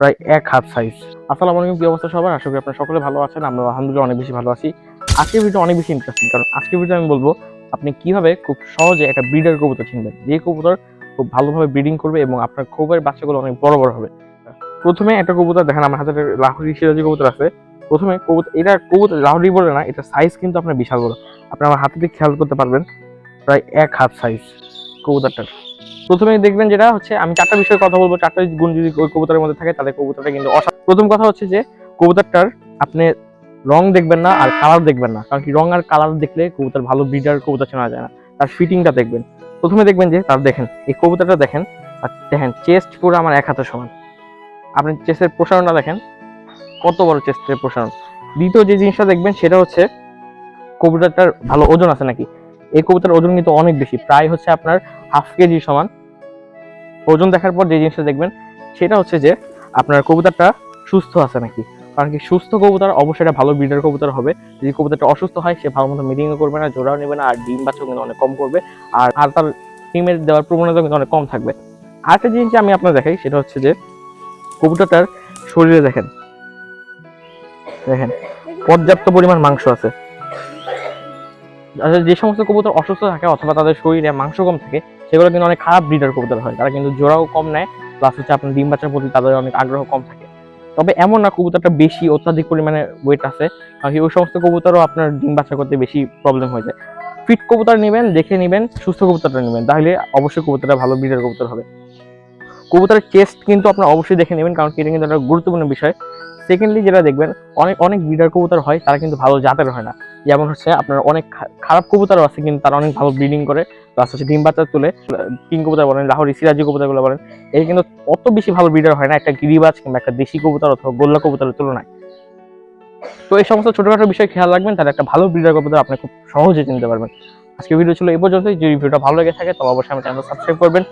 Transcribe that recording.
প্রায় এক হাত সাইজ আসসালামু আলাইকুম, কি অবস্থা সবার? আশা করি আপনারা সকলে ভালো আছেন আমরা আলহামদুলিল্লাহ অনেক বেশি ভালো আছি। আজকের ভিডিও অনেক বেশি ইন্টারেস্টিং কারণ আজকের ভিডিও আমি বলব, আপনি কীভাবে খুব সহজে একটা ব্রিডার কবুতর চিনবেন যে কবুতর খুব ভালোভাবে ব্রিডিং করবে এবং আপনার খোপের বাচ্চাগুলো অনেক বড় বড় হবে। প্রথমে একটা কবুতর দেখেন, আমার হাতে লাহরি সিরাজি কবুতর আছে, প্রথমে কবুতর, এটা কবুতর লাহরি বলে না, এটা সাইজ কিন্তু আপনার বিশাল বড়। আপনি আমার হাতে খেয়াল করতে পারবেন, প্রায় এক হাত সাইজ কবুতরটার। প্রথমে দেখবেন যেটা হচ্ছে, আমি চারটা বিষয়ে কথা বলব, চারটা গুণ যদি ওই কবুতরের মধ্যে থাকে, তাহলে কবুতরটা কিন্তু প্রথম কথা হচ্ছে যে, কবুতরটার আপনি রং দেখবেন না আর কালার দেখবেন না, কারণ কি রং আর কালার দেখলে কবুতর ভালো ব্রিডার কবুতর চেনা যায় না। তার ফিটিংটা দেখবেন। প্রথমে দেখবেন যে, তার দেখেন, এই কবুতরটা দেখেন, আর দেখেন চেস্ট পুরো আমার এক হাতের সমান। আপনি চেস্টের প্রসারণটা দেখেন, কত বড় চেস্টের প্রসারণ। দ্বিতীয় যে জিনিসটা দেখবেন, সেটা হচ্ছে কবুতরটার ভালো ওজন আছে নাকি। এই কবুতরের ওজন কিন্তু অনেক বেশি, প্রায় হচ্ছে আপনার হাফ কেজি সমান। ওজন দেখার পর যে জিনিসটা দেখবেন, সেটা হচ্ছে যে আপনার কবুতরটা সুস্থ আছে নাকি? কারণ কি সুস্থ কবুতর অবশ্যই এটা ভালো ব্রিডার কবুতর হবে। যদি কবুতরটা অসুস্থ হয়, সে ভালো মতো মিটিংও করবে না, জোড়াও নেবে না, আর ডিম বাচ্চাও কিন্তু অনেক কম করবে। আর আর তার ডিমের দেওয়ার প্রবণতা কিন্তু অনেক কম থাকবে। আরেকটা জিনিস যে আমি আপনার দেখাই, সেটা হচ্ছে যে কবুতরটার শরীরে দেখেন। দেখেন, পর্যাপ্ত পরিমাণ মাংস আছে। যে সমস্ত কবুতর অসুস্থ থাকে অথবা তাদের শরীরে মাংস কম থাকে সেগুলো কিন্তু অনেক খারাপ ব্রিডার কবুতর হয়। তারা কিন্তু জোড়াও কম নেয় প্লাস হচ্ছে আপনার ডিম বাচ্চার প্রতি তাদের অনেক আগ্রহ কম থাকে। তবে এমন না কবুতরটা বেশি অত্যাধিক পরিমাণে ওয়েট আছে, কারণ ওই সমস্ত কবুতরও আপনার ডিম বাচ্চা করতে বেশি প্রবলেম হয়ে যায়। ফিট কবুতর নেবেন, দেখে নেবেন, সুস্থ কবুতরটা নেবেন, তাহলে অবশ্যই কবুতরটা ভালো ব্রিডার কবুতর হবে। কবুতরের চেস্ট কিন্তু আপনার অবশ্যই দেখে নেবেন, কারণ এটা কিন্তু একটা গুরুত্বপূর্ণ বিষয়। সেকেন্ডলি যেটা দেখবেন, অনেক অনেক ব্রিডার কবুতর হয়, তারা কিন্তু ভালো জাতের হয় না। যেমন হচ্ছে আপনার অনেক খারাপ কবুতরও আছে, কিন্তু তারা অনেক ভালো ব্রিডিং করে। প্লাস হচ্ছে ডিম বাচ্চা তুলে, কিং কবুতর বলেন, লাহোরি সিরাজি কবুতরগুলো বলেন এই কিন্তু অত বেশি ভালো ব্রিডার হয় না, একটা গিরিবাজ কিংবা একটা দেশি কবুতর অথবা গোল্লা কবুতরের তুলনায়। তো এই সমস্ত ছোটোখাটো বিষয় খেয়াল রাখবেন, তাহলে একটা ভালো ব্রিডার কবুতর আপনি খুব সহজে চিনতে পারবেন। আজকে ভিডিও ছিল এই পর্যন্তই, যদি ভিডিওটা ভালো লেগে থাকে তবে অবশ্যই আমার চ্যানেল সাবস্ক্রাইব করবেন।